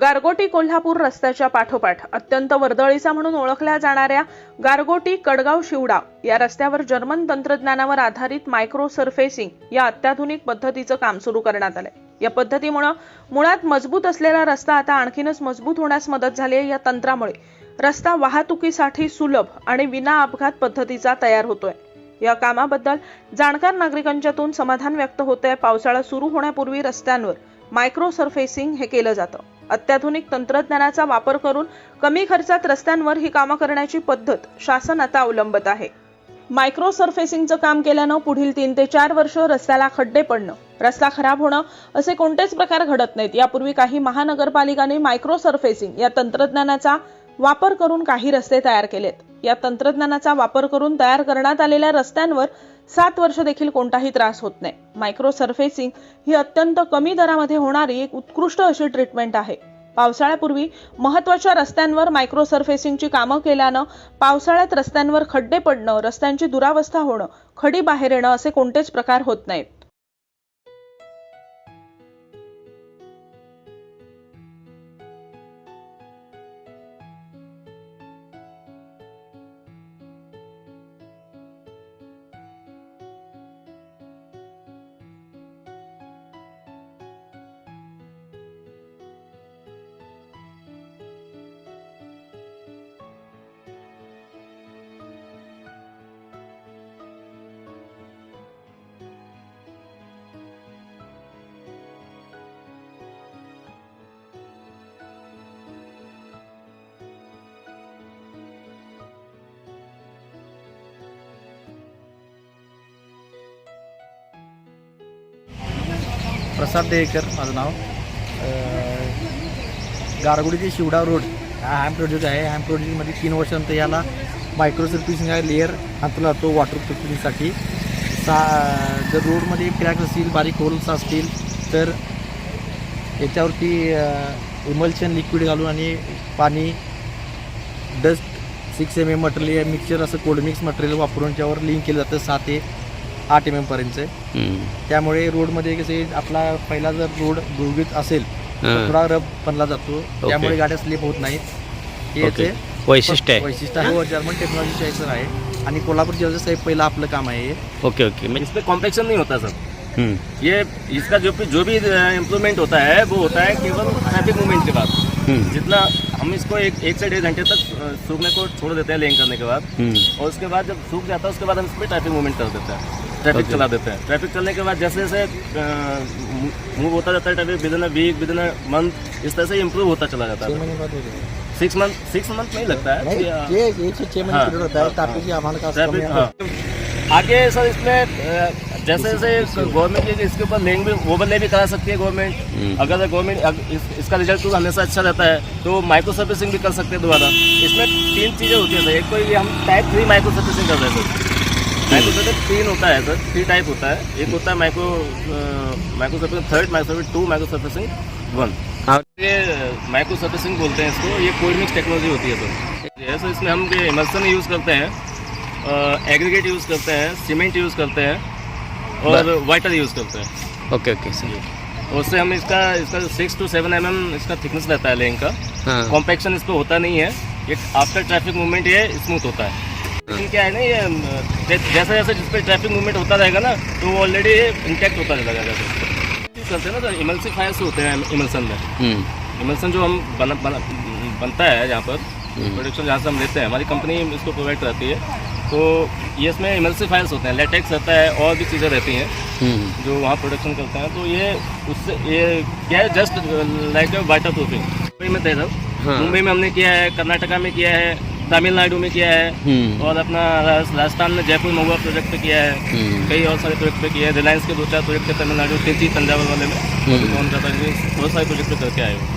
गारगोटी कोल्हापूर रस्त्याच्या पाठोपाठ. अत्यंत वर्दळीचा म्हणून ओळखल्या जाणाऱ्या गारगोटी कडगाव शिवडाव या रस्त्यावर जर्मन तंत्रज्ञानावर आधारित मायक्रो सरफेसिंग या अत्याधुनिक पद्धतीचं काम सुरू करण्यात आलंय. या पद्धतीमुळं मुळात मजबूत असलेला रस्ता आता आणखीनच मजबूत होण्यास मदत झाली आहे या तंत्रामुळे. रस्ता वाहतुकीसाठी सुलभ आणि विना अपघात पद्धतीचा तयार होतोय. या कामाबद्दल जाणकार नागरिकांच्यातून समाधान व्यक्त होत आहे पावसाळा सुरू होण्यापूर्वी रस्त्यांवर मायक्रो सरफेसिंग हे केलं जातं. अत्याधुनिक तंत्रज्ञानाचा वापर करून कमी खर्चात रस्त्यांवर ही कामं करण्याची पद्धत शासन आता अवलंबत आहे. मायक्रो सरफेसिंगचं काम केल्यानं पुढील तीन ते चार वर्ष रस्त्याला खड्डे पडणं रस्ता खराब होणं असे कोणतेच प्रकार घडत नाहीत. यापूर्वी काही महानगरपालिकांनी मायक्रो सरफेसिंग या तंत्रज्ञानाचा वापर करून काही रस्ते तयार केलेत. या तंत्रज्ञानाचा वापर करून तयार करण्यात आलेल्या रस्त्यांवर सात वर्ष देखील कोणताही त्रास होत नाही. मायक्रो सर्फेसिंग ही अत्यंत कमी दरामध्ये होणारी एक उत्कृष्ट अशी ट्रीटमेंट आहे. पावसाळ्यापूर्वी महत्त्वाच्या रस्त्यांवर मायक्रो सर्फेसिंगची कामं केल्यानं पावसाळ्यात रस्त्यांवर खड्डे पडणं रस्त्यांची दुरावस्था होणं खडी बाहेर येणं असे कोणतेच प्रकार होत नाहीत. प्रसाद देकर माझं नाव. गारगुडीचे ते शिवडा रोड हा हॅम प्रोजेक्ट आहे. हॅम प्रोजेक्टमध्ये तीन वर्षानंतर याला मायक्रो सर्फिसिंग लेअर हातला जातो वॉटर प्रुफिंगसाठी सा जर रोडमध्ये क्रॅक्स असतील बारीक होल्स असतील तर याच्यावरती इमल्शन लिक्विड घालून आणि पाणी dust six M M material mixture असं कोल्ड मिक्स मटेरियल वापरून त्यावर लिंक केलं जातं सहा ते आठ एम एमपर्यंतचं त्यामुळे रोडमध्ये कसे आपला पहिला जर रोड गुळगुळीत असेल तर थोडा रब बनला जातो. त्यामुळे गाड्या स्लिप होत नाहीत. हे. याचे वैशिष्ट्य आहे. वैशिष्ट्य आहे. व जर्मन टेक्नॉलॉजी आहे आहे. आणि कोल्हापूर जिल्ह्याचं साहेब पहिलं आपलं काम आहे हे. Okay okay. म्हणजे इसमें कॉम्प्लेक्शन नहीं होता सर हम्म, ये इसका जो भी जो भी इम्प्रूवमेंट होता है वो होता है केवल ट्रैफिक मूवमेंट के बाद. हम्म, जितना हम इसको एक एक से डेढ़ घंटे तक अ, सूखने को छोड़ देते हैं लेंग करने के बाद. हम्म, और उसके बाद जब सूख जाता है उसके बाद हम इसमें ट्रैफिक मूवमेंट कर देते हैं. ट्रैफ़िक चला देते हैं। ट्रैफ़िक चलने के बाद जैसे जैसे मूव होता जाता है traffic within a week within a month इस तरह से इम्प्रूव होता चला जाता है. सिक्स मंथ सिक्स मंथ नहीं लगता है। नाही, ये, एक से छह महिने हाँ, होता है हाँ, ताकि का ट्रैफ़िक हाँ। आगे सर इसमें जैसे जैसे गवर्नमेंट इसके ऊपर लेंग भी ओवरले भी करा सकती है गवर्नमेंट हम्म। अगर गवर्नमेंट इस, इसका रिज़ल्ट तो हमेशा अच्छा रहता है तो माइक्रो सर्विसिंग भी कर सकते हैं दोबारा। इसमें तीन चीज़ें होती है सर। एक तो ये हम टाइप थ्री माइक्रो सर्विसिंग कर रहे हैं सर माइक्रो सर्विसिंग तीन होता है सर थ्री टाइप होता है. एक होता है micro micro servicing third micro servicing two micro servicing one हाँ। ये माइक्रो सर्विसिंग बोलते हैं इसको. ये कोल्ड मिक्स टेक्नोलॉजी होती है सर ये सर इसमें हम इमर्सन यूज़ करते हैं. एग्रीगेट यूज़ करते हैं सीमेंट यूज़ करते हैं और वाइटर यूज़ करते हैं. ओके ओके सर उससे हम इसका इसका six two seven M M इसका थिकनेस रहता है लेंग का. हाँ। कॉम्पैक्शन इस पर होता नहीं है. ये आफ्टर ट्रैफ़िक मूवमेंट ये स्मूथ होता है. लेकिन क्या है ना ये जैसे जैसे जिस पर ट्रैफ़िक मूवमेंट होता रहेगा ना तो वो ऑलरेडी इंटैक्ट होता जाएगा यूज़ करते हैं ना तो इमल्सीफायर से होते हैं इमल्सन में। हम्म, इमल्सन जो हम बना, बना, बनता है यहाँ पर हम्म। प्रोडक्शन जहाँ से हम लेते हैं हमारी कंपनी इसको प्रोवाइड कराती है। तो ये इसमें इमल्सीफायर्स होते हैं लेटेक्स रहता है और भी चीज़ें रहती हैं हम्म, जो वहाँ प्रोडक्शन करते हैं। तो ये उससे ये क्या है just like water proofing Mumbai में थे सर हाँ। मुंबई में हमने किया है कर्नाटका में किया है तमिलनाडु में किया है हम्म, और अपना राजस्थान में जयपुर महुआ प्रोजेक्ट पे किया है। हम्म, कई और सारे प्रोजेक्ट पे किया है। रिलायंस के दो चार प्रोजेक्ट तमिलनाडु तिरची तंजावर वाले में। हम्म। बहुत सारे प्रोजेक्ट पे करके आए हो।